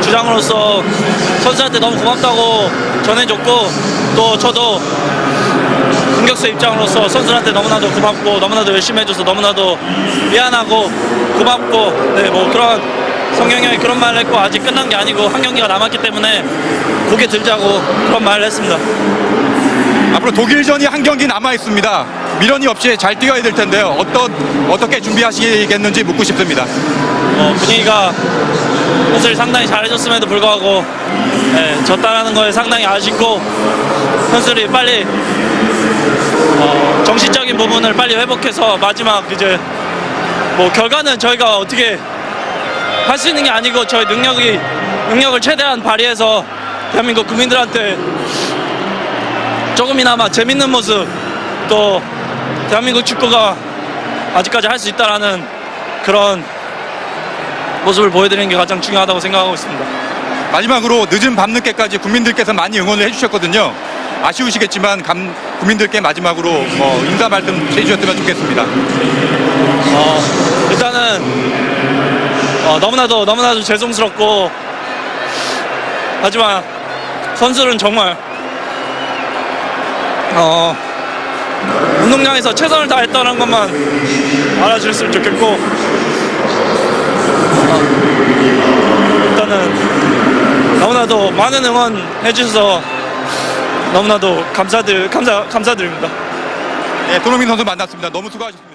주장으로서 선수한테 너무 고맙다고 전해줬고 또 저도 공격수 입장으로서 선수한테 너무나도 고맙고 너무나도 열심히 해줘서 너무나도 미안하고 고맙고 네 뭐 그런 성경이 형이 그런 말을 했고 아직 끝난 게 아니고 한 경기가 남았기 때문에 고개 들자고 그런 말을 했습니다. 앞으로 독일전이 한 경기 남아 있습니다. 미련이 없이 잘 뛰어야 될 텐데요. 어떤 어떻게 준비하시겠는지 묻고 싶습니다. 어, 분위기가 선수를 상당히 잘해줬음에도 불구하고 예, 졌다라는 거에 상당히 아쉽고 선수들이 빨리 어, 정신적인 부분을 빨리 회복해서 마지막 이제 뭐 결과는 저희가 어떻게 할 수 있는 게 아니고 저희 능력이 능력을 최대한 발휘해서 대한민국 국민들한테 조금이나마 재밌는 모습 또 대한민국 축구가 아직까지 할 수 있다라는 그런 모습을 보여드리는 게 가장 중요하다고 생각하고 있습니다. 마지막으로 늦은 밤늦게까지 국민들께서 많이 응원을 해주셨거든요. 아쉬우시겠지만 감- 국민들께 마지막으로 뭐 인사 말씀 해주셨으면 좋겠습니다. 어, 일단은 어, 너무나도 너무나도 죄송스럽고 하지만 선수들은 정말 어, 운동장에서 최선을 다했다는 것만 알아주셨으면 좋겠고 어, 일단은 너무나도 많은 응원 해주셔서 너무나도 감사드 감사 감사드립니다. 네, 손흥민 선수 만났습니다. 너무 수고하셨습니다.